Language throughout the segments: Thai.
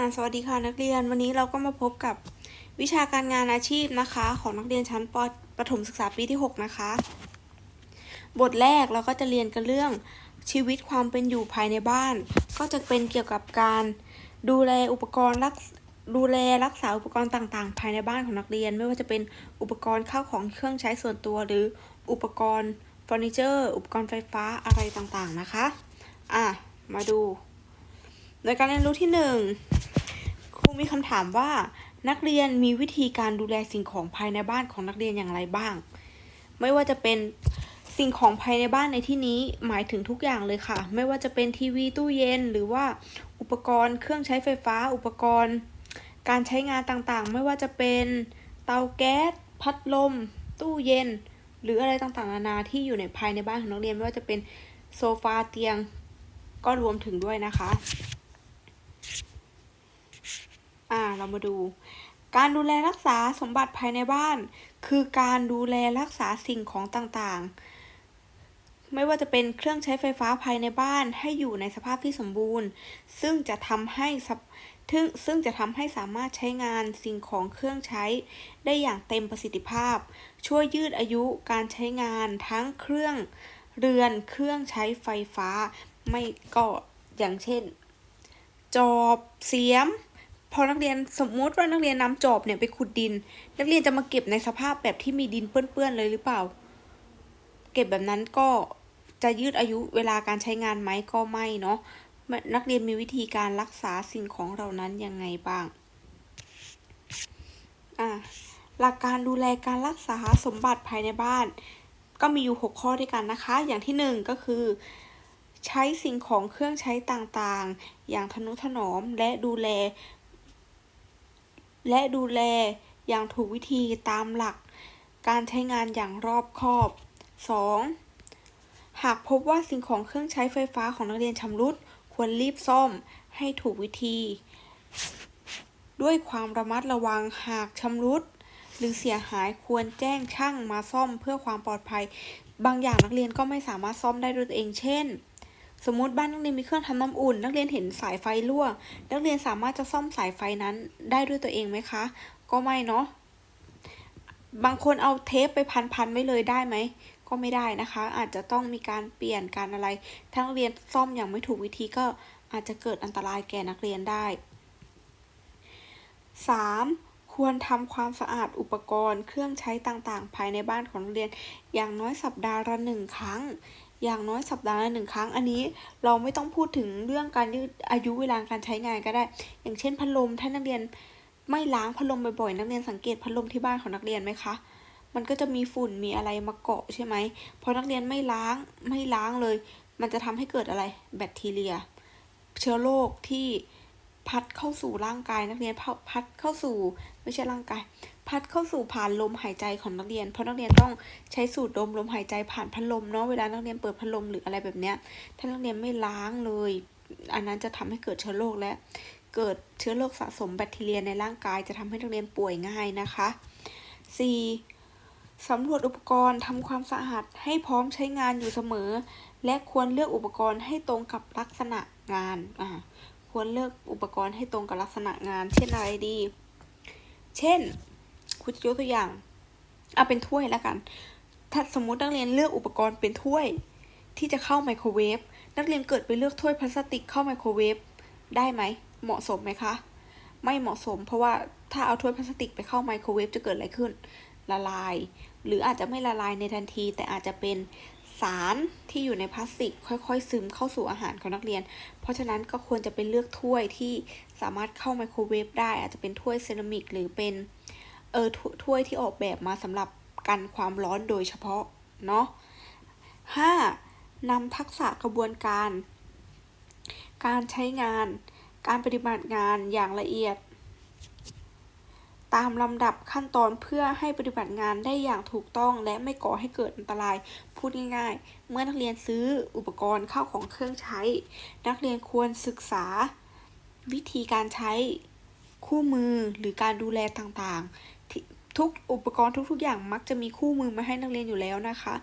อ่าสวัสดีค่ะนักเรียน วันนี้เราก็มาพบกับวิชาการงานอาชีพนะคะ ของนักเรียนชั้นปประถมศึกษาปีที่ 6 นะคะ บทแรกเราก็จะเรียนกันเรื่องชีวิตความเป็นอยู่ภายในบ้าน ก็จะเป็นเกี่ยวกับการดูแลอุปกรณ์รักดูแลรักษาอุปกรณ์ต่างๆ ภายในบ้านของนักเรียน ไม่ว่าจะเป็นอุปกรณ์ข้าวของเครื่องใช้ส่วนตัว หรืออุปกรณ์เฟอร์นิเจอร์อุปกรณ์ไฟฟ้าอะไรต่างๆนะคะ อะ มาดู โดยการเรียนรู้ที่หนึ่ง รูมีคำถามว่า นักเรียนมีวิธีการดูแลสิ่งของภายในบ้านของนักเรียนอย่างไรบ้าง ไม่ว่าจะเป็นสิ่งของภายในบ้านในที่นี้หมายถึงทุกอย่างเลยค่ะ ไม่ว่าจะเป็นทีวีตู้เย็น หรือว่าอุปกรณ์เครื่องใช้ไฟฟ้า อุปกรณ์ การใช้งานต่างๆ ไม่ว่าจะเป็นเตาแก๊สพัดลม ตู้เย็น หรืออะไรต่างๆนานาที่อยู่ในภายในบ้านของนักเรียนไม่ว่าจะเป็นโซฟาเตียง ก็รวมถึงด้วยนะคะ อ่าเรามาดู การดูแลรักษาสมบัติภายในบ้าน คือการดูแลรักษาสิ่งของต่างๆ ไม่ว่าจะเป็นเครื่องใช้ไฟฟ้าภายในบ้านให้อยู่ในสภาพที่สมบูรณ์ ซึ่งจะทำให้ซึ่งซึ่งจะทำให้สามารถใช้งานสิ่งของเครื่องใช้ ได้อย่างเต็มประสิทธิภาพ ช่วยยืดอายุการใช้งานทั้งเครื่องเรือนเครื่องใช้ไฟฟ้า ไม่ก็อย่างเช่น จอบเสียม พอนักเรียนสมมติว่านักเรียนนำจอบเนี่ยไปขุดดิน นักเรียนจะมาเก็บในสภาพแบบที่มีดินเปื้อนๆเลยหรือเปล่า เก็บแบบนั้นก็จะยืดอายุเวลาการใช้งานไหมก็ไม่เนาะนักเรียนมีวิธีการรักษาสิ่งของเหล่านั้นยังไงบ้างอะหลักการดูแลการรักษาสมบัติภายในบ้าน ก็มีอยู่ 6 ข้อด้วยกันนะคะ อย่างที่ 1 ก็คือ ใช้สิ่งของเครื่องใช้ต่างๆ อย่างทนุถนอมและดูแล และดูแลอย่างถูกวิธีตามหลัก การใช้งานอย่างรอบคอบ 2. หากพบว่าสิ่งของเครื่องใช้ไฟฟ้าของนักเรียนชำรุด ควรรีบซ่อมให้ถูกวิธี ด้วยความระมัดระวังหากชำรุด หรือเสียหายควรแจ้งช่างมาซ่อมเพื่อความปลอดภัย บางอย่างนักเรียนก็ไม่สามารถซ่อมได้ด้วยตัวเองเช่น สมมติบ้านนักเรียนมีเครื่องทำน้ำอุ่น นักเรียนเห็นสายไฟรั่ว นักเรียนสามารถจะซ่อมสายไฟนั้นได้ด้วยตัวเองไหมคะ ก็ไม่เนาะบางคนเอาเทปไปพันๆไว้เลยได้ไหมก็ไม่ได้นะคะ อาจจะต้องมีการเปลี่ยนการอะไรทั้งเรียนซ่อมอย่างไม่ถูกวิธีก็อาจจะเกิดอันตรายแก่นักเรียนได้ 3. ควรทำความสะอาดอุปกรณ์เครื่องใช้ต่างๆ ภายในบ้านของนักเรียน อย่างน้อยสัปดาห์ละหนึ่งครั้ง อย่างน้อยสัปดาห์ละหนึ่งครั้ง อันนี้เราไม่ต้องพูดถึงเรื่องการยืดอายุเวลาการใช้งานก็ได้ อย่างเช่นพัดลมถ้านักเรียนไม่ล้างพัดลมบ่อยๆนักเรียนสังเกตพัดลมที่บ้านของนักเรียนไหมคะมันก็จะมีฝุ่นมีอะไรมาเกาะใช่ไหมพอนักเรียนไม่ล้างไม่ล้างเลย มันจะทำให้เกิดอะไรแบคทีเรีย เชื้อโรคที่พัดเข้าสู่ร่างกายนักเรียนพัดเข้าสู่ไม่ใช่ร่างกาย พัดเข้าสู่ผ่านลมหายใจของนักเรียน เพราะนักเรียนต้องใช้สูดดมลมหายใจผ่านพัดลมเนาะเวลานักเรียนเปิดพัดลมหรืออะไรแบบเนี้ยถ้านักเรียนไม่ล้างเลย อันนั้นจะทำให้เกิดเชื้อโรคและเกิดเชื้อโรคสะสมแบคทีเรียในร่างกายจะทำให้นักเรียนป่วยง่ายนะคะ 4. สำรวจอุปกรณ์ทำความสะอาดให้พร้อมใช้งานอยู่เสมอ และควรเลือกอุปกรณ์ให้ตรงกับลักษณะงานอ่าควรเลือกอุปกรณ์ให้ตรงกับลักษณะงาน เช่นอะไรดี เช่น คุณยกตัวอย่างเอาเป็นถ้วยแล้วกัน ถ้าสมมุตินักเรียนเลือกอุปกรณ์เป็นถ้วยที่จะเข้าไมโครเวฟ นักเรียนเกิดไปเลือกถ้วยพลาสติกเข้าไมโครเวฟได้ไหม เหมาะสมไหมคะ ไม่เหมาะสม เพราะว่าถ้าเอาถ้วยพลาสติกไปเข้าไมโครเวฟจะเกิดอะไรขึ้น ละลาย หรืออาจจะไม่ละลายในทันที แต่อาจจะเป็นสารที่อยู่ในพลาสติก ค่อยๆ ซึมเข้าสู่อาหารของนักเรียน เพราะฉะนั้นก็ควรจะเป็นเลือกถ้วยที่สามารถเข้าไมโครเวฟได้ อาจจะเป็นถ้วยเซรามิกหรือเป็น เออถ้วยที่ออกแบบมาสำหรับกันความร้อนโดยเฉพาะเนาะ 5. นำทักษะกระบวนการ การใช้งาน การปฏิบัติงานอย่างละเอียด ตามลำดับขั้นตอนเพื่อให้ปฏิบัติงานได้อย่างถูกต้องและไม่ก่อให้เกิดอันตราย พูดง่ายๆ เมื่อนักเรียนซื้ออุปกรณ์เข้าของเครื่องใช้ นักเรียนควรศึกษา วิธีการใช้คู่มือหรือการดูแลต่างๆ ทุกอุปกรณ์ทุกๆ อย่างมักจะมีคู่มือมาให้นักเรียนอยู่แล้วนะคะ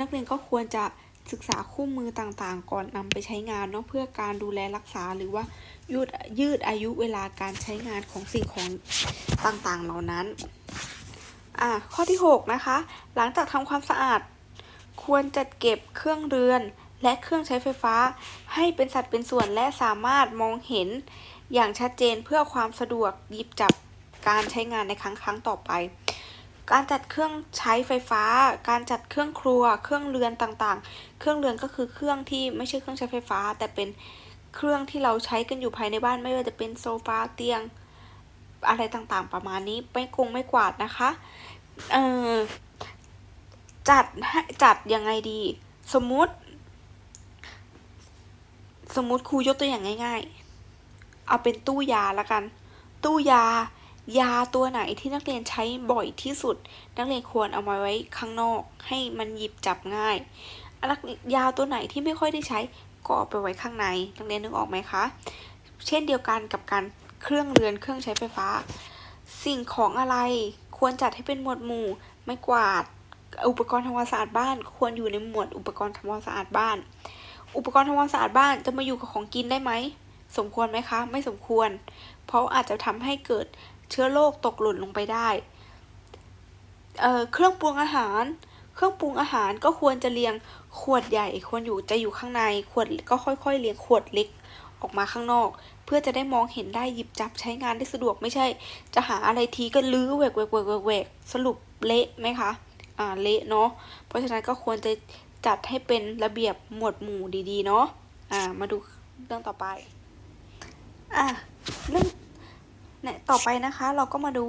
นักเรียนก็ควรจะศึกษาคู่มือต่างๆ ก่อนนำไปใช้งานเนาะเพื่อการดูแลรักษาหรือว่ายืดยืดอายุเวลาการใช้งานของสิ่งของต่างๆ เหล่านั้นอะข้อที่ 6 นะคะ หลังจากทำความสะอาด ควรจัดเก็บเครื่องเรือนและเครื่องใช้ไฟฟ้า ให้เป็นสัดเป็นส่วนและสามารถมองเห็นอย่างชัดเจนเพื่อความสะดวกหยิบจับ การใช้งานในครั้งครั้งต่อไป การจัดเครื่องใช้ไฟฟ้า การจัดเครื่องครัว เครื่องเรือนต่างๆ เครื่องเรือนก็คือเครื่องที่ไม่ใช่เครื่องใช้ไฟฟ้า แต่เป็นเครื่องที่เราใช้กันอยู่ภายในบ้านไม่ว่าจะเป็นโซฟาเตียง อะไรต่างๆ ประมาณนี้ไม่กงไม่กวาดนะคะเออจัดให้จัดยังไงดี สมมุติ สมมุติครูยกตัวอย่างง่าย ๆ เอาเป็นตู้ยาละกัน ตู้ยา ยาตัวไหนที่นักเรียนใช้บ่อยที่สุด นักเรียนควรเอามาไว้ข้างนอก ให้มันหยิบจับง่ายนักยาตัวไหนที่ไม่ค่อยได้ใช้ก็เอาไปไว้ข้างใน นักเรียนนึกออกไหมคะ เช่นเดียวกันกับการเครื่องเรือนเครื่องใช้ไฟฟ้า สิ่งของอะไรควรจัดให้เป็นหมวดหมู่ ไม่กวาด อุปกรณ์ทำความสะอาดบ้าน ควรอยู่ในหมวดอุปกรณ์ทำความสะอาดบ้าน อุปกรณ์ทำความสะอาดบ้านจะมาอยู่กับของกินได้ไหม สมควรไหมคะ ไม่สมควร เพราะอาจจะทำให้เกิด เชื้อโรคตกหล่นลงไปได้เเครื่องปรุงอาหาร เครื่องปรุงอาหารก็ควรจะเรียงขวดใหญ่ควรอยู่จะอยู่ข้างในขวดก็ค่อยๆเรียงขวดเล็กออกมาข้างนอก เพื่อจะได้มองเห็นได้หยิบจับใช้งานได้สะดวกไม่ใช่ จะหาอะไรทีก็ลื้อแหวกแหวกแหวกแหวกแหวกสรุปเละไหมคะอ่าเละเนาะเพราะฉะนั้นก็ควรจะจัดให้เป็นระเบียบหมวดหมู่ดีๆเนาะอ่ามาดูเรื่องต่อไปอะเรื่อง เนี่ยต่อไปนะคะเราก็มาดู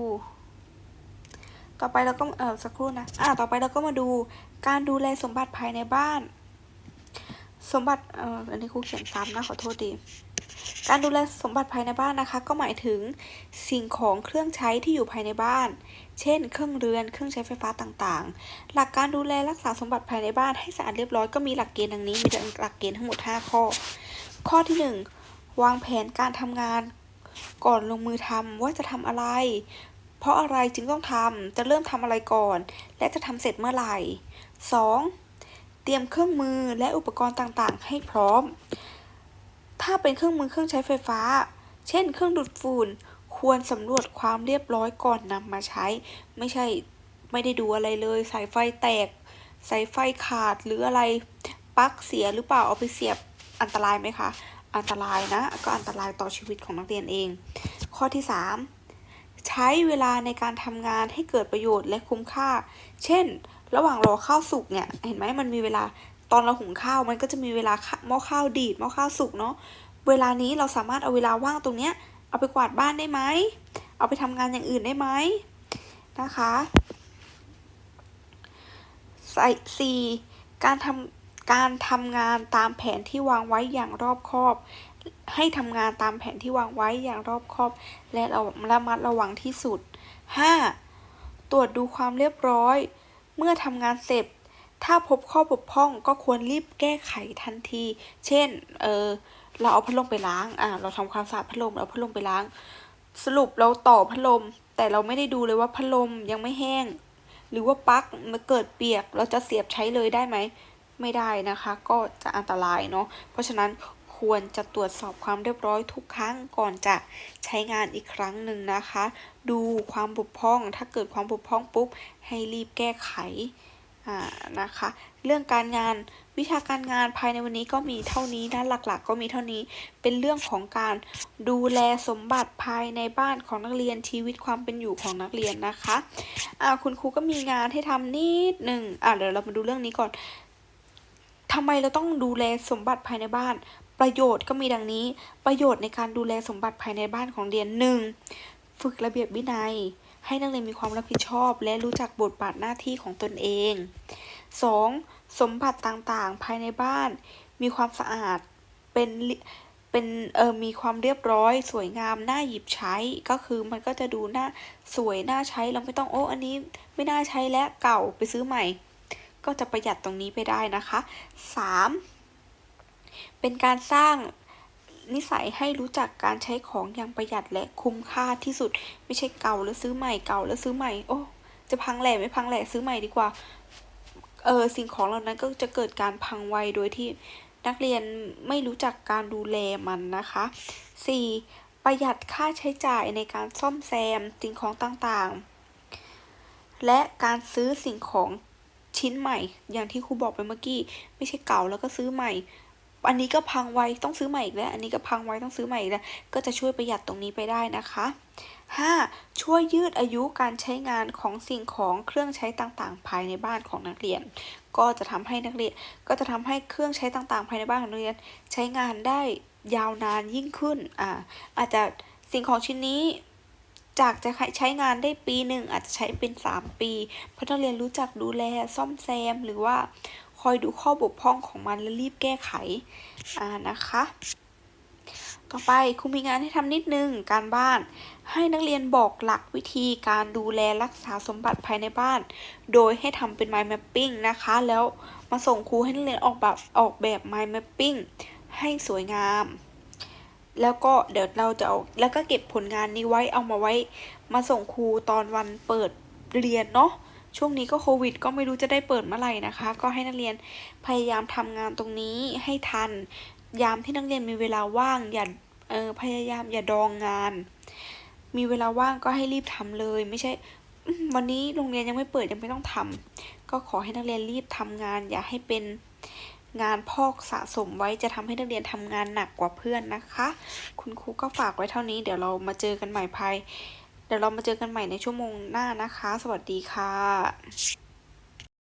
ต่อไปเราก็เออสักครู่นะอ่าต่อไปเราก็มาดูการดูแลสมบัติภายในบ้าน สมบัติเอออันนี้ครูเขียนซ้ำนะขอโทษดีการดูแลสมบัติภายในบ้านนะคะ ก็หมายถึงสิ่งของเครื่องใช้ที่อยู่ภายในบ้าน เช่น เครื่องเรือนเครื่องใช้ไฟฟ้าต่างๆ หลักการดูแลรักษาสมบัติภายในบ้านให้สะอาดเรียบร้อยก็มีหลักเกณฑ์ดังนี้มีหลักเกณฑ์ทั้งหมด 5 ข้อ ข้อที่ 1 วางแผนการทำงาน ก่อนลงมือทำว่าจะทำอะไร เพราะอะไรจึงต้องทำจะเริ่มทำอะไรก่อน และจะทำเสร็จเมื่อไหร่ 2. เตรียมเครื่องมือและอุปกรณ์ต่างๆ ให้พร้อม ถ้าเป็นเครื่องมือเครื่องใช้ไฟฟ้า เช่น เครื่องดูดฝุ่นควรสำรวจความเรียบร้อยก่อนนำมาใช้ ไม่ใช่ไม่ได้ดูอะไรเลย สายไฟแตก สายไฟขาดหรืออะไรปลั๊กเสียหรือเปล่าเอาไปเสียบอันตรายไหมคะ อันตรายนะ ก็อันตรายต่อชีวิตของนักเรียนเอง ข้อที่ 3 ใช้เวลาในการทำงานให้เกิดประโยชน์และคุ้มค่า เช่น ระหว่างรอข้าวสุกเนี่ย เห็นไหมมันมีเวลาตอนเราหุงข้าวมันก็จะมีเวลาหม้อข้าวดีดหม้อข้าวสุกเนาะ เวลานี้เราสามารถเอาเวลาว่างตรงเนี้ยเอาไปกวาดบ้านได้ไหม เอาไปทำงานอย่างอื่นได้ไหมนะคะสี่การทำ การทำงานตามแผนที่วางไว้อย่างรอบคอบ ให้ทำงานตามแผนที่วางไว้อย่างรอบคอบ และราระมัดระวังที่สุด 5. ตรวจดูความเรียบร้อย เมื่อทำงานเสร็จ ถ้าพบข้อบกพร่องก็ควรรีบแก้ไขทันที เช่น เออเราเอาพัดลมไปล้าง อ่า เราทำความสะอาดพัดลมเราเอาพัดลมไปล้าง สรุปเราต่อพัดลม แต่เราไม่ได้ดูเลยว่าพัดลมยังไม่แห้ง หรือว่าปลั๊กมันเกิดเปียก เราจะเสียบใช้เลยได้ไหม ไม่ได้นะคะ ก็จะอันตรายเนาะเพราะฉะนั้นควรจะตรวจสอบความเรียบร้อยทุกครั้งก่อนจะใช้งานอีกครั้งหนึ่งนะคะ ดูความบกพร่อง ถ้าเกิดความบกพร่องปุ๊บ ให้รีบแก้ไขอ่านะคะ เรื่องการงานวิชาการงานภายในวันนี้ก็มีเท่านี้นะหลักๆก็มีเท่านี้เป็นเรื่องของการดูแลสมบัติภายในบ้านของนักเรียนชีวิตความเป็นอยู่ของนักเรียนนะคะอ่าคุณครูก็มีงานให้ทำนิดหนึ่งอ่าเดี๋ยวเรามาดูเรื่องนี้ก่อน ทำไมเราต้องดูแลสมบัติภายในบ้าน ประโยชน์ก็มีดังนี้ ประโยชน์ในการดูแลสมบัติภายในบ้านของเรียนหนึ่งฝึกระเบียบวินัย ให้นักเรียนมีความรับผิดชอบ และรู้จักบทบาทหน้าที่ของตนเอง 2. สมบัติต่างๆ ภายในบ้าน มีความสะอาดเป็นเป็นเออมีความเรียบร้อย สวยงามน่าหยิบใช้ก็คือมันก็จะดูน่าสวยน่าใช้เราไม่ต้องโอ้อันนี้ไม่น่าใช้แล้วเก่าไปซื้อใหม่ ก็จะประหยัดตรงนี้ไปได้นะคะ 3. เป็นการสร้างนิสัยให้รู้จักการใช้ของอย่างประหยัดและคุ้มค่าที่สุด ไม่ใช่เก่าแล้วซื้อใหม่เก่าแล้วซื้อใหม่ โอ้ จะพังแหล่ไม่พังแหล่ซื้อใหม่ดีกว่าเออสิ่งของเหล่านั้นก็จะเกิดการพังไวโดยที่นักเรียนไม่รู้จักการดูแลมันนะคะ 4. ประหยัดค่าใช้จ่ายในการซ่อมแซมสิ่งของต่างๆ และการซื้อสิ่งของ ชิ้นใหม่ อย่างที่ครูบอกไปเมื่อกี้ ไม่ใช่เก่าแล้วก็ซื้อใหม่ อันนี้ก็พังไวต้องซื้อใหม่อีกแล้ว อันนี้ก็พังไวต้องซื้อใหม่อีกแล้ว ก็จะช่วยประหยัดตรงนี้ไปได้นะคะ 5. ช่วยยืดอายุการใช้งานของสิ่งของเครื่องใช้ต่างๆ ภายในบ้านของนักเรียน ก็จะทำให้นักเรียน ก็จะทำให้เครื่องใช้ต่างๆ ภายในบ้านของนักเรียน ใช้งานได้ยาวนานยิ่งขึ้น อ่า อาจจะสิ่งของชิ้นนี้ จากจะใช้งานได้ปีหนึ่งอาจจะใช้เป็น 3 ปี เพราะนักเรียนรู้จักดูแลซ่อมแซม หรือว่าคอยดูข้อบกพร่องของมันและรีบแก้ไขอ่านะคะ ต่อไปครูมีงานให้ทำนิดนึงการบ้าน ให้นักเรียนบอกหลักวิธีการดูแลรักษาสมบัติภายในบ้าน โดยให้ทำเป็น mind mapping นะคะ แล้วมาส่งครูให้นักเรียนออกแบบออกแบบ mind mapping ให้สวยงาม แล้วก็เดี๋ยวเราจะเอาแล้วก็เก็บผลงานนี้ไว้เอามาไว้ มาส่งครูตอนวันเปิดเรียนเนาะช่วงนี้ก็โควิด ก็ไม่รู้จะได้เปิดเมื่อไหร่นะคะ ก็ให้นักเรียนพยายามทำงานตรงนี้ให้ทัน ยามที่นักเรียนมีเวลาว่างอย่าเออพยายามอย่าดองงาน มีเวลาว่างก็ให้รีบทำเลย ไม่ใช่วันนี้โรงเรียนยังไม่เปิดยังไม่ต้องทำก็ขอให้นักเรียนรีบทำงาน อย่าให้เป็น งานพอกสะสมไว้จะทำให้นักเรียนทำงานหนักกว่าเพื่อนนะคะ คุณครูก็ฝากไว้เท่านี้ เดี๋ยวเรามาเจอกันใหม่ภาย เดี๋ยวเรามาเจอกันใหม่ในชั่วโมงหน้านะคะ สวัสดีค่ะ